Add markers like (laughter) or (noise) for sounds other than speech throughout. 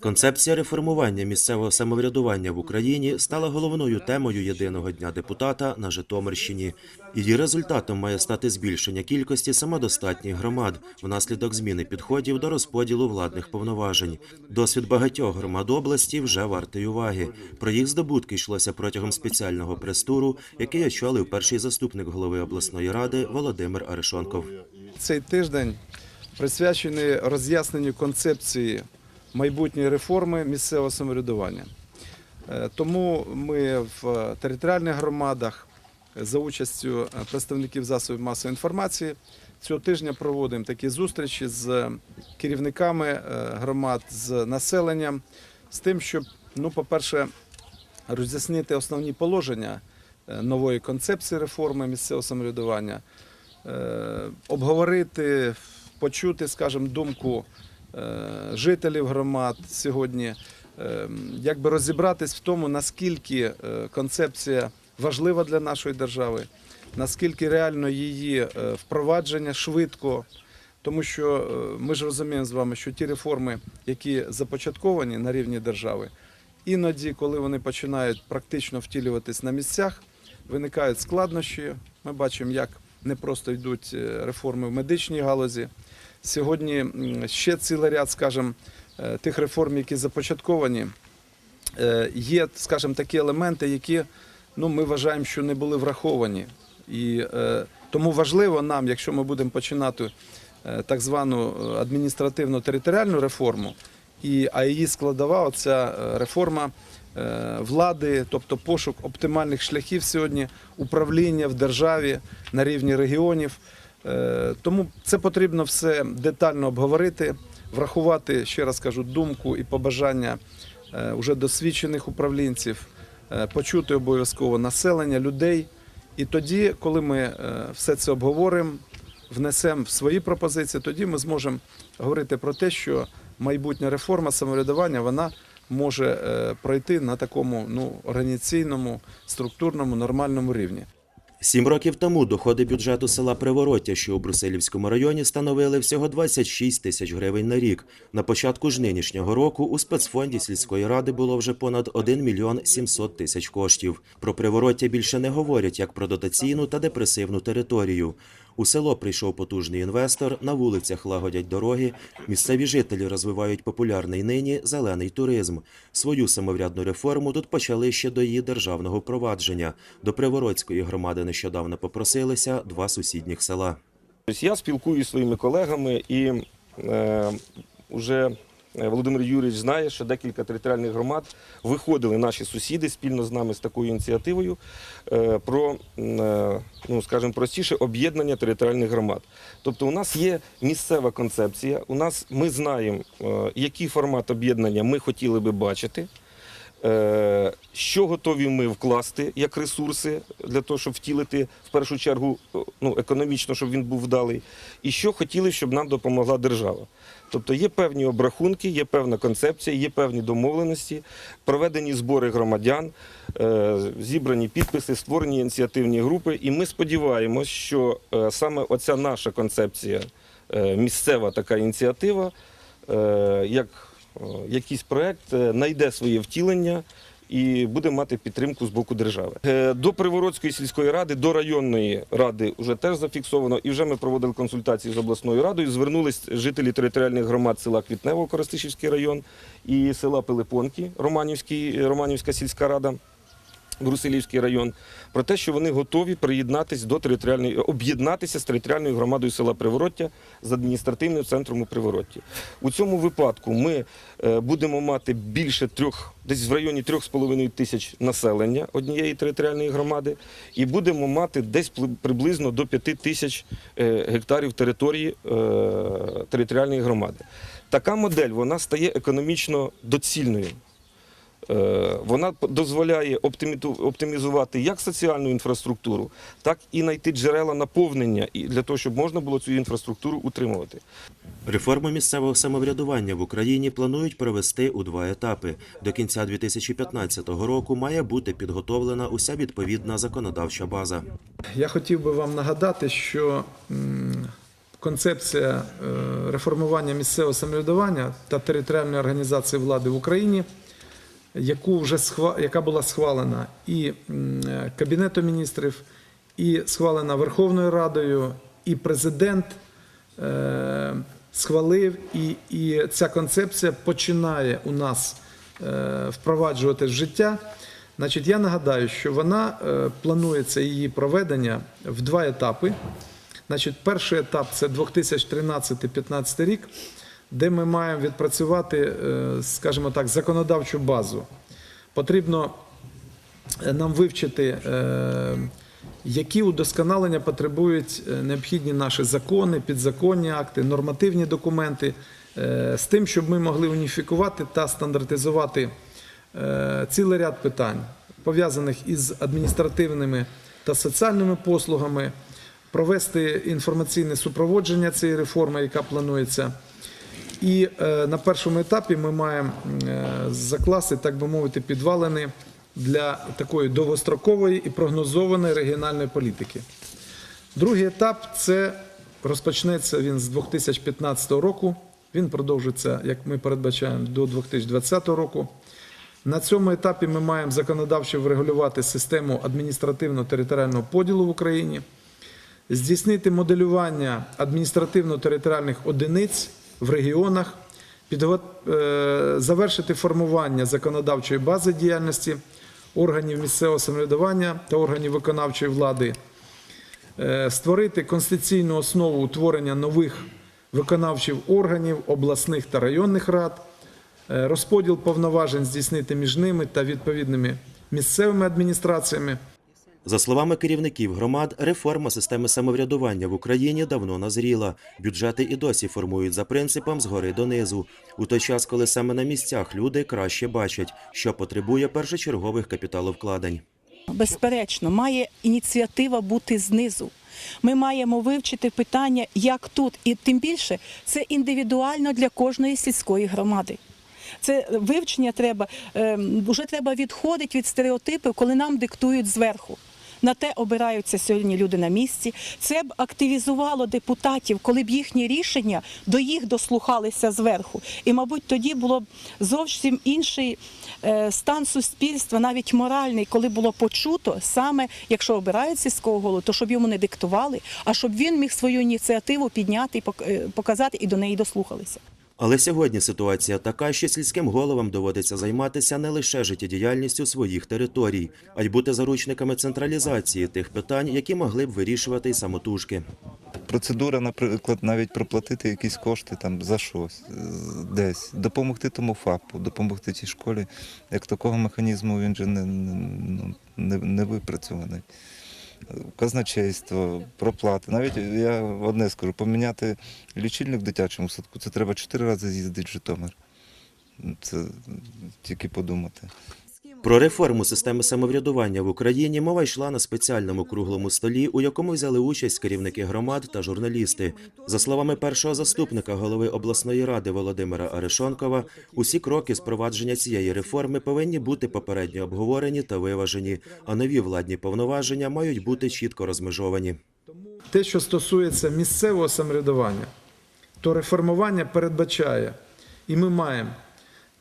Концепція реформування місцевого самоврядування в Україні стала головною темою єдиного дня депутата на Житомирщині. Її результатом має стати збільшення кількості самодостатніх громад внаслідок зміни підходів до розподілу владних повноважень. Досвід багатьох громад області вже вартий уваги. Про їх здобутки йшлося протягом спеціального прес-туру, який очолив перший заступник голови обласної ради Володимир Арешонков. Цей тиждень присвячений роз'ясненню концепції майбутньої реформи місцевого самоврядування. Е, Тому ми в територіальних громадах за участю представників засобів масової інформації цього тижня проводимо такі зустрічі з керівниками е, громад, з населенням, з тим, щоб, ну, по-перше, роз'яснити основні положення е, нової концепції реформи місцевого самоврядування, е, обговорити, почути, скажімо, думку е, жителів громад сьогодні, е, якби розібратись в тому, наскільки е, концепція важлива для нашої держави, наскільки реально її е, впровадження швидко. Тому що е, ми ж розуміємо з вами, що ті реформи, які започатковані на рівні держави, іноді, коли вони починають практично втілюватись на місцях, виникають складнощі. Ми бачимо, як не просто йдуть е, реформи в медичній галузі. Сьогодні ще цілий ряд, скажімо, е, тих реформ, які започатковані, е, є, скажімо, такі елементи, які ну, ми вважаємо, що не були враховані. І е, тому важливо нам, якщо ми будемо починати так звану е, адміністративно-територіальну реформу, і, а її складова оця реформа влади, тобто пошук оптимальних шляхів сьогодні управління в державі на рівні регіонів. Е, Тому це потрібно все детально обговорити, врахувати, ще раз кажу, думку і побажання е, уже досвідчених управлінців, е, почути обов'язково населення, людей. І тоді, коли ми е, все це обговоримо, внесемо в свої пропозиції, тоді ми зможемо говорити про те, що майбутня реформа самоврядування вона може е, пройти на такому ну, організаційному, структурному, нормальному рівні. Сім років тому доходи бюджету села Привороття, що у Брусилівському районі, становили всього 26 тисяч гривень на рік. На початку ж нинішнього року у спецфонді сільської ради було вже понад 1 мільйон 700 тисяч коштів. Про Привороття більше не говорять як про дотаційну та депресивну територію. У село прийшов потужний інвестор, на вулицях лагодять дороги. Місцеві жителі розвивають популярний нині зелений туризм. Свою самоврядну реформу тут почали ще до її державного впровадження. До Привородської громади нещодавно попросилися два сусідніх села. Тобто я спілкуюся зі своїми колегами і е, вже Володимир Юрійович знає, що декілька територіальних громад виходили наші сусіди спільно з нами з такою ініціативою е, про, е, ну скажімо простіше, об'єднання територіальних громад. Тобто у нас є місцева концепція, у нас ми знаємо, е, який формат об'єднання ми хотіли би бачити. Е, Що готові ми вкласти як ресурси для того, щоб втілити в першу чергу ну, економічно, щоб він був вдалий, і що хотіли, щоб нам допомогла держава. Тобто є певні обрахунки, є певна концепція, є певні домовленості, проведені збори громадян, е, зібрані підписи, створені ініціативні групи. І ми сподіваємось, що е, саме оця наша концепція, е, місцева така ініціатива, як якийсь проект знайде своє втілення і буде мати підтримку з боку держави. Е, До Привородської сільської ради, до районної ради вже теж зафіксовано, і вже ми проводили консультації з обласною радою. Звернулись жителі територіальних громад села Квітнево, Коростишівський район і села Пилипонки, Романівський, Романівська сільська рада. Брусилівський район про те, що вони готові приєднатися до територіальної об'єднатися з територіальною громадою села Привороття з адміністративним центром у Приворотті. У цьому випадку ми е, будемо мати більше трьох, десь в районі трьох з половиною тисяч населення однієї територіальної громади, і будемо мати десь приблизно до п'яти тисяч е, гектарів території е, територіальної громади. Така модель вона стає економічно доцільною. Е, Вона дозволяє оптимізувати як соціальну інфраструктуру, так і знайти джерела наповнення для того, щоб можна було цю інфраструктуру утримувати. Реформу місцевого самоврядування в Україні планують провести у два етапи. До кінця 2015 року має бути підготовлена уся відповідна законодавча база. Я хотів би вам нагадати, що концепція е, реформування місцевого самоврядування та територіальної організації влади в Україні, яку вже схва- яка була схвалена і Кабінетом міністрів, і схвалена Верховною Радою, і президент е, схвалив, і, і ця концепція починає у нас е, впроваджувати життя. Значить, я нагадаю, що вона е, планується її проведення в два етапи. Значить, перший етап це 2013-2015 рік, де ми маємо відпрацювати, е, скажімо так, законодавчу базу. Потрібно е, нам вивчити, е, які удосконалення потребують необхідні наші закони, підзаконні акти, нормативні документи, з тим, щоб ми могли уніфікувати та стандартизувати цілий ряд питань, пов'язаних із адміністративними та соціальними послугами, провести інформаційне супроводження цієї реформи, яка планується. І е, на першому етапі ми маємо е, закласти, так би мовити, підвалини для такої довгострокової і прогнозованої регіональної політики. Другий етап це розпочнеться він з 2015 року. Він продовжиться, як ми передбачаємо, до 2020 року. На цьому етапі ми маємо законодавчо врегулювати систему адміністративно-територіального поділу в Україні, здійснити моделювання адміністративно-територіальних одиниць в регіонах, е, завершити формування законодавчої бази діяльності органів місцевого самоврядування та органів виконавчої влади, е, створити конституційну основу утворення нових виконавчих органів обласних та районних рад, е, розподіл повноважень здійснити між ними та відповідними місцевими адміністраціями. За словами керівників громад, реформа системи самоврядування в Україні давно назріла. Бюджети і досі формують за принципом згори донизу. У той час, коли саме на місцях люди краще бачать, що потребує першочергових капіталовкладень. Безперечно, має ініціатива бути знизу. Ми маємо вивчити питання, як тут, і тим більше це індивідуально для кожної сільської громади. Це вивчення треба, ем, вже треба відходити від стереотипів, коли нам диктують зверху. На те обираються сьогодні люди на місці. Це б активізувало депутатів, коли б їхні рішення до їх дослухалися зверху. І, мабуть, тоді було б зовсім інший е, стан суспільства, навіть моральний, коли було почуто саме, якщо обирають сільського голову, то щоб йому не диктували, а щоб він міг свою ініціативу підняти і е, показати, і до неї дослухалися. Але сьогодні ситуація така, що сільським головам доводиться займатися не лише життєдіяльністю своїх територій, а й бути заручниками централізації тих питань, які могли б вирішувати й самотужки. Процедура, наприклад, навіть проплатити якісь кошти там за щось десь, допомогти тому ФАПу, допомогти тій школі. Як такого механізму він же не, не- ну, не випрацьований. Казначейство, проплати. Навіть я одне скажу, поміняти лічильник в дитячому садку, це треба чотири рази з'їздити в Житомир. Це тільки подумати. Про реформу системи самоврядування в Україні мова йшла на спеціальному круглому столі, у якому взяли участь керівники громад та журналісти. За словами першого заступника голови обласної ради Володимира Арешонкова, усі кроки спровадження цієї реформи повинні бути попередньо обговорені та виважені, а нові владні повноваження мають бути чітко розмежовані. Те, що стосується місцевого самоврядування, то реформування передбачає, і ми маємо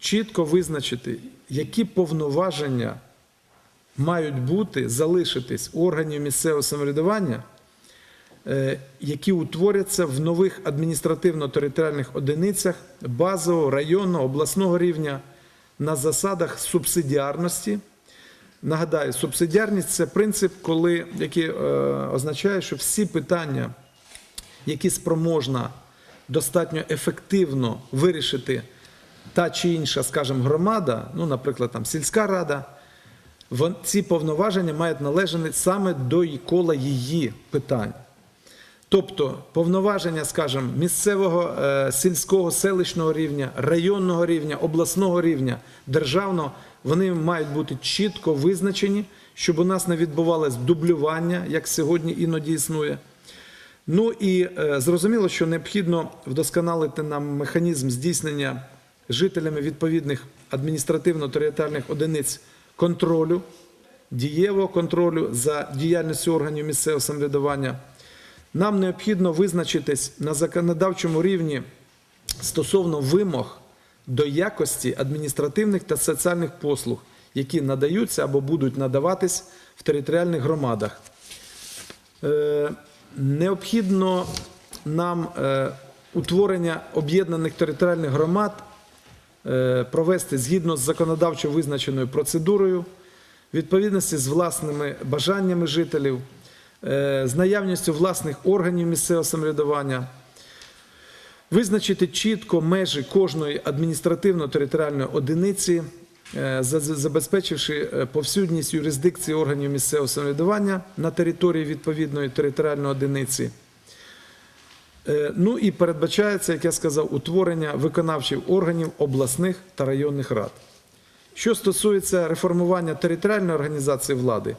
чітко визначити, які повноваження мають бути, залишитись у органів місцевого самоврядування, е, які утворяться в нових адміністративно-територіальних одиницях базового, районного, обласного рівня на засадах субсидіарності. Нагадаю, субсидіарність це принцип, коли, який е, означає, що всі питання, які спроможна достатньо ефективно вирішити та чи інша, скажімо, громада, ну, наприклад, там сільська рада, ці повноваження мають належати саме до кола її питань. Тобто повноваження, скажімо, місцевого, е, сільського, селищного рівня, районного рівня, обласного рівня, державного, вони мають бути чітко визначені, щоб у нас не відбувалось дублювання, як сьогодні іноді існує. Ну і е, зрозуміло, що необхідно вдосконалити нам механізм здійснення жителями відповідних адміністративно-територіальних одиниць контролю, дієвого контролю за діяльністю органів місцевого самоврядування. Нам необхідно визначитись на законодавчому рівні стосовно вимог до якості адміністративних та соціальних послуг, які надаються або будуть надаватись в територіальних громадах. Е, Необхідно нам е, утворення об'єднаних територіальних громад провести згідно з законодавчо визначеною процедурою, відповідності з власними бажаннями жителів, е, з наявністю власних органів місцевого самоврядування, визначити чітко межі кожної адміністративно-територіальної одиниці, е, за- за- забезпечивши е, повсюдність юрисдикції органів місцевого самоврядування на території відповідної територіальної одиниці. Е, Ну і передбачається, як я сказав, утворення виконавчих органів обласних та районних рад. Що стосується реформування територіальної організації влади,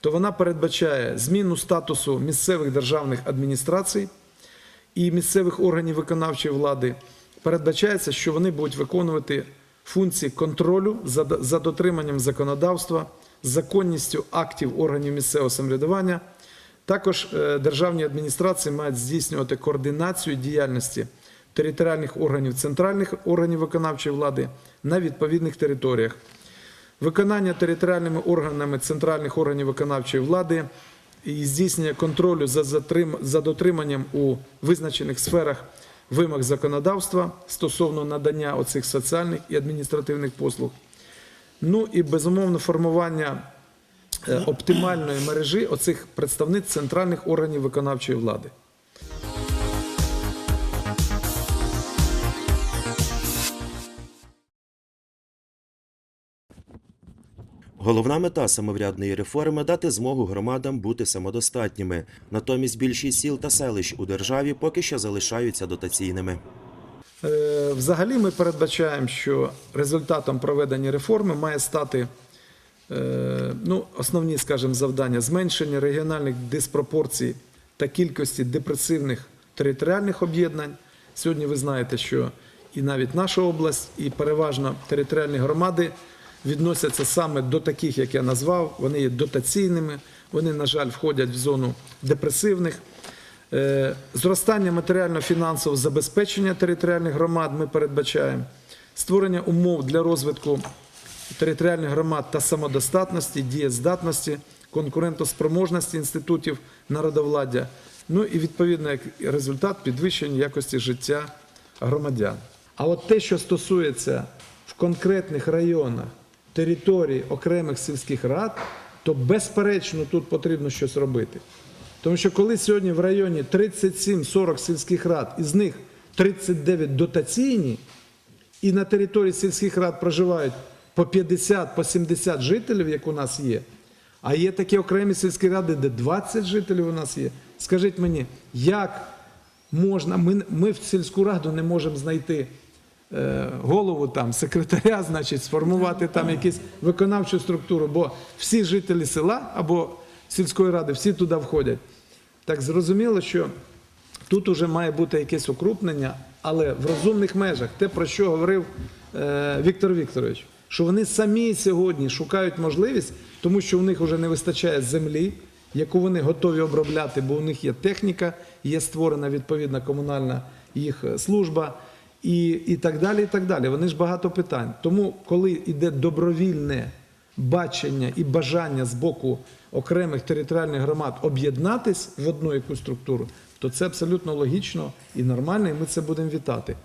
то вона передбачає зміну статусу місцевих державних адміністрацій і місцевих органів виконавчої влади. Передбачається, що вони будуть виконувати функції контролю за, за дотриманням законодавства, законністю актів органів місцевого самоврядування. Також е, державні адміністрації мають здійснювати координацію діяльності територіальних органів центральних органів виконавчої влади на відповідних територіях. Виконання територіальними органами центральних органів виконавчої влади і здійснення контролю за, за дотриманням у визначених сферах вимог законодавства стосовно надання оцих соціальних і адміністративних послуг. Ну і безумовно формування оптимальної мережі оцих представниць центральних органів виконавчої влади. Головна мета самоврядної реформи дати змогу громадам бути самодостатніми. Натомість більшість сіл та селищ у державі поки що залишаються дотаційними. Е, Взагалі ми передбачаємо, що результатом проведення реформи має стати е, ну, основні, скажімо, завдання зменшення регіональних диспропорцій та кількості депресивних територіальних об'єднань. Сьогодні ви знаєте, що і навіть наша область, і переважно територіальні громади відносяться саме до таких, як я назвав. Вони є дотаційними, вони, на жаль, входять в зону депресивних. Е, Зростання матеріально-фінансового забезпечення територіальних громад ми передбачаємо, створення умов для розвитку територіальних громад та самодостатності, дієздатності, конкурентоспроможності інститутів народовладдя, ну і відповідно як результат підвищення якості життя громадян. А от те, що стосується в конкретних районах території окремих сільських рад, то безперечно тут потрібно щось робити. Тому що коли сьогодні в районі 37-40 сільських рад, із них 39 дотаційні, і на території сільських рад проживають по 50, по 70 жителів, як у нас є, а є такі окремі сільські ради, де 20 жителів у нас є. Скажіть мені, як можна, ми, ми в сільську раду не можемо знайти е, голову там, секретаря, (laughs) значить, сформувати там якусь виконавчу структуру, бо всі жителі села або сільської ради, всі туди входять. Так зрозуміло, що тут уже має бути якесь укрупнення, але в розумних межах, те, про що говорив е, Віктор Вікторович, що вони самі сьогодні шукають можливість, тому що у них вже не вистачає землі, яку вони готові обробляти, бо у них є техніка, є створена відповідна комунальна їх е, служба і, і так далі. і так далі. Вони ж багато питань. Тому, коли йде добровільне бачення і бажання з боку окремих територіальних громад об'єднатись в одну якусь структуру, то це абсолютно логічно і нормально, і ми це будемо вітати.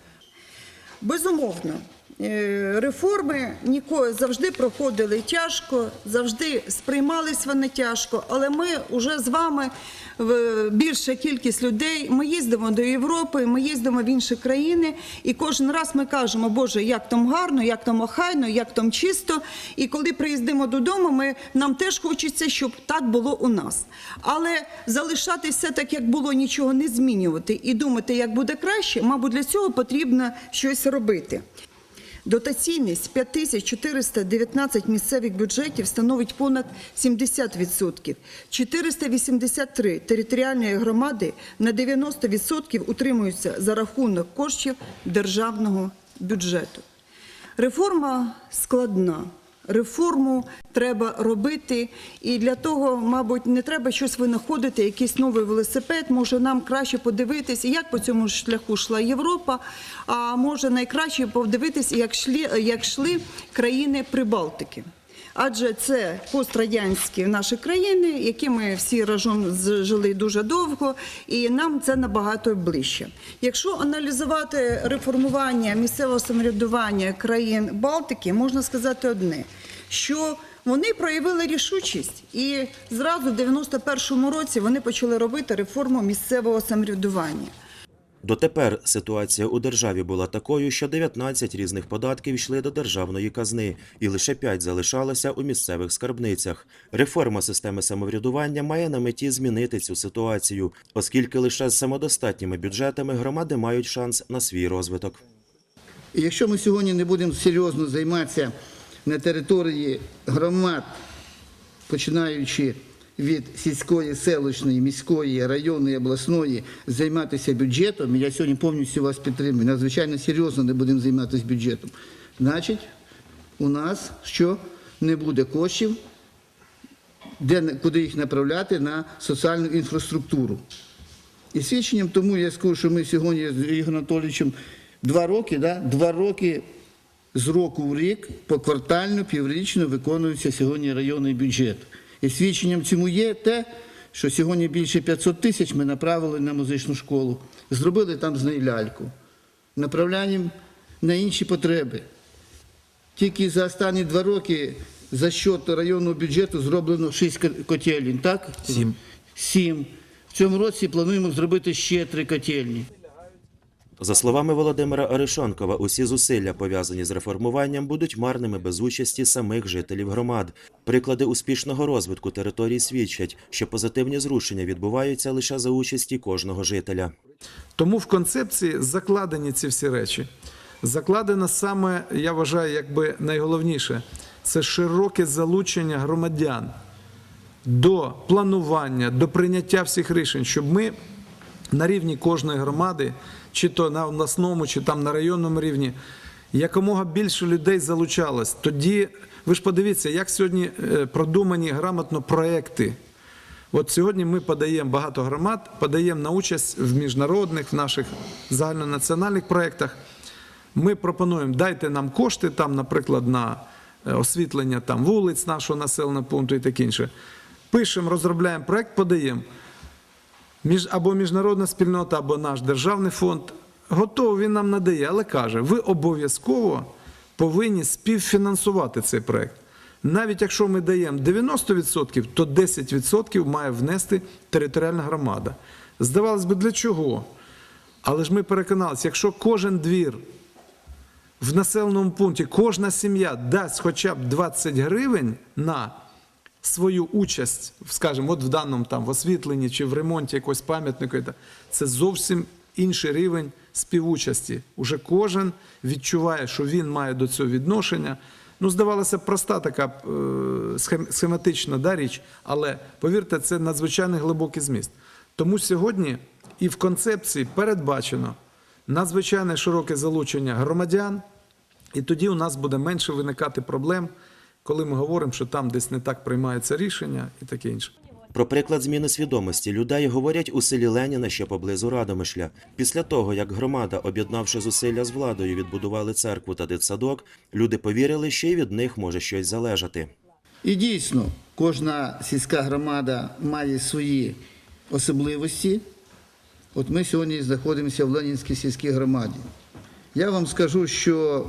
Безумовно, реформи ніколи завжди проходили тяжко, завжди сприймались вони тяжко, але ми вже з вами більша кількість людей. Ми їздимо до Європи, ми їздимо в інші країни, і кожен раз ми кажемо, Боже, як там гарно, як там охайно, як там чисто. І коли приїздимо додому, ми нам теж хочеться, щоб так було у нас. Але залишатися так, як було, нічого не змінювати і думати, як буде краще, мабуть, для цього потрібно щось робити. Дотаційність 5419 місцевих бюджетів становить понад 70%. 483 територіальної громади на 90% утримуються за рахунок коштів державного бюджету. Реформа складна. Реформу треба робити. І для того, мабуть, не треба щось винаходити, якийсь новий велосипед. Може, нам краще подивитись, як по цьому шляху йшла Європа. А може найкраще подивитись, як йшли, як країни Прибалтики. Адже це пострадянські наші країни, які ми всі разом жили дуже довго, і нам це набагато ближче. Якщо аналізувати реформування місцевого самоврядування країн Балтики, можна сказати одне, що вони проявили рішучість, і зразу в 91-му році вони почали робити реформу місцевого самоврядування. Дотепер ситуація у державі була такою, що 19 різних податків йшли до державної казни, і лише 5 залишалося у місцевих скарбницях. Реформа системи самоврядування має на меті змінити цю ситуацію, оскільки лише з самодостатніми бюджетами громади мають шанс на свій розвиток. Якщо ми сьогодні не будемо серйозно займатися на території громад, починаючи від сільської, селищної, міської, районної, обласної, займатися бюджетом, я сьогодні повністю вас підтримую, надзвичайно серйозно не будемо займатися бюджетом, значить, у нас що не буде коштів, куди їх направляти на соціальну інфраструктуру. І свідченням тому я скажу, що ми сьогодні з Ігорем Анатолійовичем два роки, да, два роки з року в рік поквартально, піврічно виконується сьогодні районний бюджет. І свідченням цьому є те, що сьогодні більше 500 тисяч ми направили на музичну школу, зробили там з неї ляльку, направляємо на інші потреби. Тільки за останні два роки за счет районного бюджету зроблено 6 котельень, так? Сім. Сім. В цьому році плануємо зробити ще три котельні. За словами Володимира Оришонкова, усі зусилля, пов'язані з реформуванням, будуть марними без участі самих жителів громад. Приклади успішного розвитку територій свідчать, що позитивні зрушення відбуваються лише за участі кожного жителя. Тому в концепції закладені ці всі речі. Закладено саме, я вважаю, якби найголовніше це широке залучення громадян до планування, до прийняття всіх рішень, щоб ми на рівні кожної громади, чи то на обласному, чи там на районному рівні, якомога більше людей залучалось. Тоді ви ж подивіться, як сьогодні е, продумані грамотно проекти. От сьогодні ми подаємо багато громад, подаємо на участь в міжнародних, в наших загальнонаціональних проєктах. Ми пропонуємо, дайте нам кошти, там, наприклад, на е, освітлення там, вулиць нашого населеного пункту і таке інше. Пишемо, розробляємо проєкт, подаємо. Між, або міжнародна спільнота, або наш державний фонд. Готовий він нам надає, але каже, ви обов'язково повинні співфінансувати цей проєкт. Навіть якщо ми даємо 90%, то 10% має внести територіальна громада. Здавалось би, для чого? Але ж ми переконалися, якщо кожен двір в населеному пункті, кожна сім'я дасть хоча б 20 гривень на свою участь, скажімо, от в даному там в освітленні чи в ремонті якогось пам'ятника, це зовсім інший рівень співучасті. Уже кожен відчуває, що він має до цього відношення. Ну, здавалося, проста така е, схематична да, річ, але повірте, це надзвичайно глибокий зміст. Тому сьогодні і в концепції передбачено надзвичайне широке залучення громадян, і тоді у нас буде менше виникати проблем, коли ми говоримо, що там десь не так приймаються рішення і таке інше. Про приклад зміни свідомості людей говорять у селі Леніна, що поблизу Радомишля. Після того, як громада, об'єднавши зусилля з владою, відбудували церкву та дитсадок, люди повірили, що й від них може щось залежати. І дійсно, кожна сільська громада має свої особливості. От ми сьогодні знаходимося в Ленінській сільській громаді. Я вам скажу, що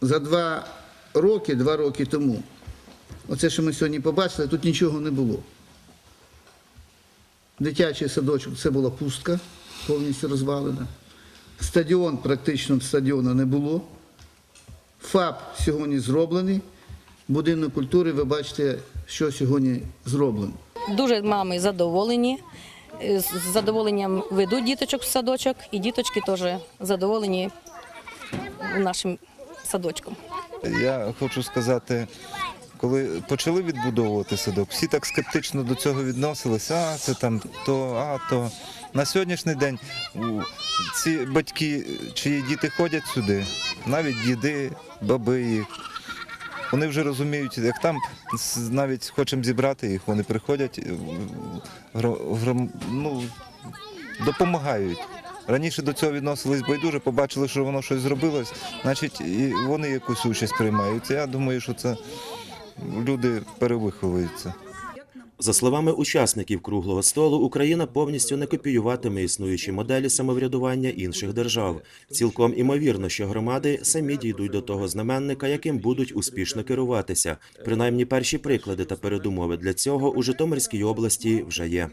за два роки, два роки тому, оце, що ми сьогодні побачили, тут нічого не було. Дитячий садочок це була пустка, повністю розвалена. Стадіон, практично стадіону не було. ФАП сьогодні зроблений. Будинок культури, ви бачите, що сьогодні зроблено. Дуже мами задоволені. Е, З задоволенням ведуть діточок в садочок, і діточки теж задоволені нашим садочком. Я хочу сказати, коли почали відбудовувати садок, всі так скептично до цього відносилися, а це там то, а то. На сьогоднішній день ці батьки, чиї діти ходять сюди, навіть діди, баби їх, вони вже розуміють, як там навіть хочемо зібрати їх, вони приходять, е, гром- ну, допомагають. Раніше до цього відносились байдуже, побачили, що воно щось зробилось, значить, і вони якусь участь приймають. Я думаю, що це люди перевиховуються. За словами учасників круглого столу, Україна повністю не копіюватиме існуючі моделі самоврядування інших держав. Цілком імовірно, що громади самі дійдуть до того знаменника, яким будуть успішно керуватися. Принаймні, перші приклади та передумови для цього у Житомирській області вже є.